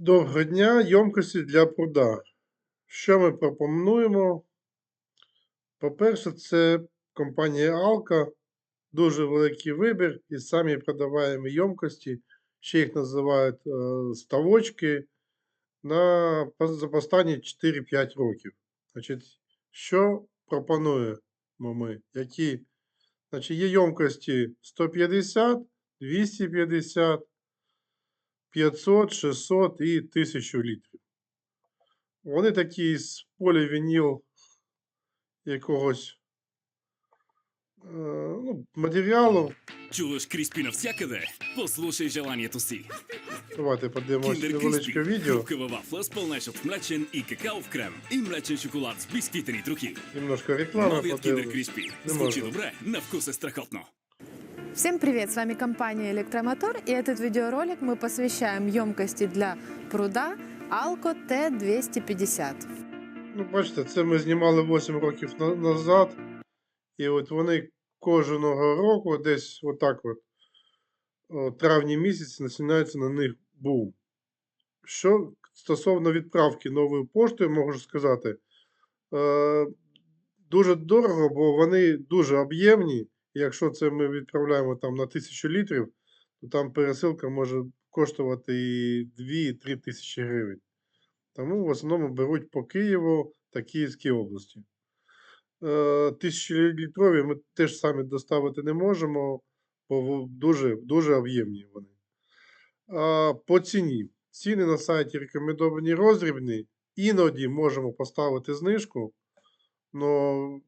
Доброго дня, ємкості для пруда. Що ми пропонуємо? По-перше, це компанія Alka, дуже великий вибір і самі продаваємо ємкості, ще їх називають е, ставочки на за останні 4-5 років. Значить, що пропонуємо ми? Які? Значить, є ємкості 150, 250, 500, 600 і 1000 літрів. Вони такі з полівініл якогось е, ну, матеріалу. Чуєш Кріспі навсякъде? Послушай желанието си. Давайте подивимось невеличке відео. С пълнеш от млечен и какаов крем. И млечен шоколад с бисквитени трохи. Немножко реклами Новият Киндер подивимось. Криспи. Не Звучи можна. добре, на вкус страхотно. Всем привет! С вами компания Электромотор и этот видеоролик мы посвящаем емкости для пруда Alco T250. Ну, бачите, це ми знімали 8 років на- назад. І от вони кожного року, десь отак от, о, травні місяці, починається на них бум. Що стосовно відправки новою поштою, можу сказати, е, дуже дорого, бо вони дуже об'ємні. Якщо це ми відправляємо там на 1000 літрів, то там пересилка може коштувати і 2-3 тисячі гривень. Тому в основному беруть по Києву та Київській області. Е, Тисячолітрові ми теж самі доставити не можемо, бо дуже, дуже об'ємні вони. По ціні. Ціни на сайті рекомендовані роздрібні. Іноді можемо поставити знижку, але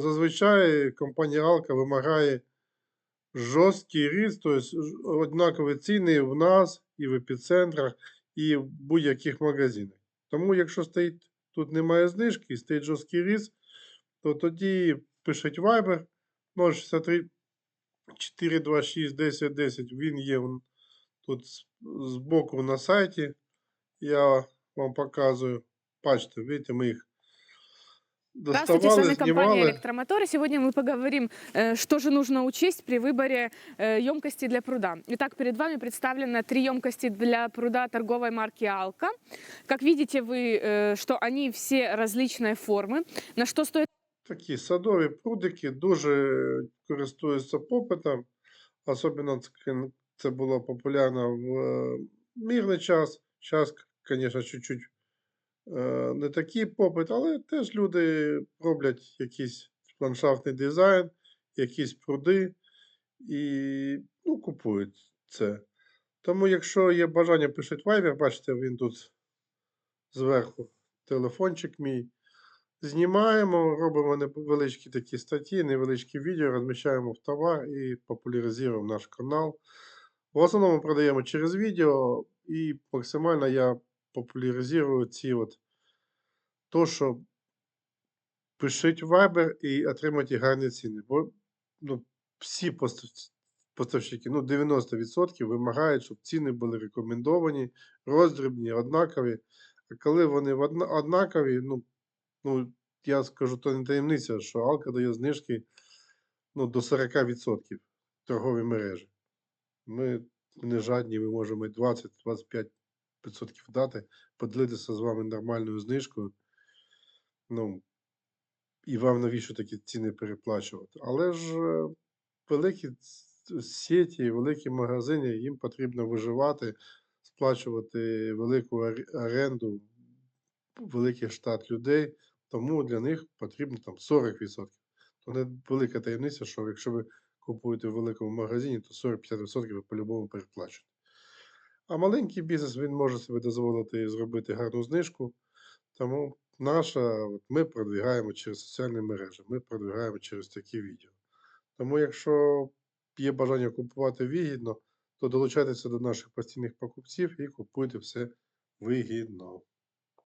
зазвичай компанія Алка вимагає жорсткий ріст, тобто однакові ціни в нас і в епіцентрах, і в будь-яких магазинах. Тому, якщо стоїть, тут немає знижки і стоїть жорсткий ріст, то тоді пишіть Viber 063 426 10 10. Він є тут збоку на сайті. Я вам показую. Бачите, видите, ми їх Здравствуйте, с доставали, вами компания знімали. Электромотор. И сегодня мы поговорим, э, что же нужно учесть при выборе э, емкости для пруда. Итак, перед вами представлено три емкости для пруда торговой марки Алка. Как видите вы, э, что они все различной формы. На что стоит Такі садові прудики дуже користуються попитом. Особливо це, це було популярно в е, мирний час. Зараз, звісно, чуть-чуть е, не такий попит, але теж люди роблять якийсь ландшафтний дизайн, якісь пруди і ну, купують це. Тому, якщо є бажання, пишіть Viber, бачите, він тут зверху телефончик мій. Знімаємо, робимо невеличкі такі статті, невеличкі відео, розміщаємо в товар і популяризуємо наш канал. В основному продаємо через відео і максимально я популяризирую ці от то, що пишіть Viber і отримайте гарні ціни. Бо ну, всі поставщики, ну 90% вимагають, щоб ціни були рекомендовані, роздрібні, однакові. А коли вони однакові, ну, ну я скажу, то не таємниця, що Алка дає знижки ну, до 40% торгові мережі. Ми не жадні, ми можемо 20-25%. 500 дати, поділитися з вами нормальною знижкою. Ну, і вам навіщо такі ціни переплачувати? Але ж е, великі сіті, великі магазини, їм потрібно виживати, сплачувати велику оренду, великий штат людей, тому для них потрібно там 40%. То не велика таємниця, що якщо ви купуєте в великому магазині, то 40-50% ви по-любому переплачуєте. А маленький бізнес він може собі дозволити зробити гарну знижку. Тому наша, от ми продвігаємо через соціальні мережі, ми продвігаємо через такі відео. Тому, якщо є бажання купувати вигідно, то долучайтеся до наших постійних покупців і купуйте все вигідно.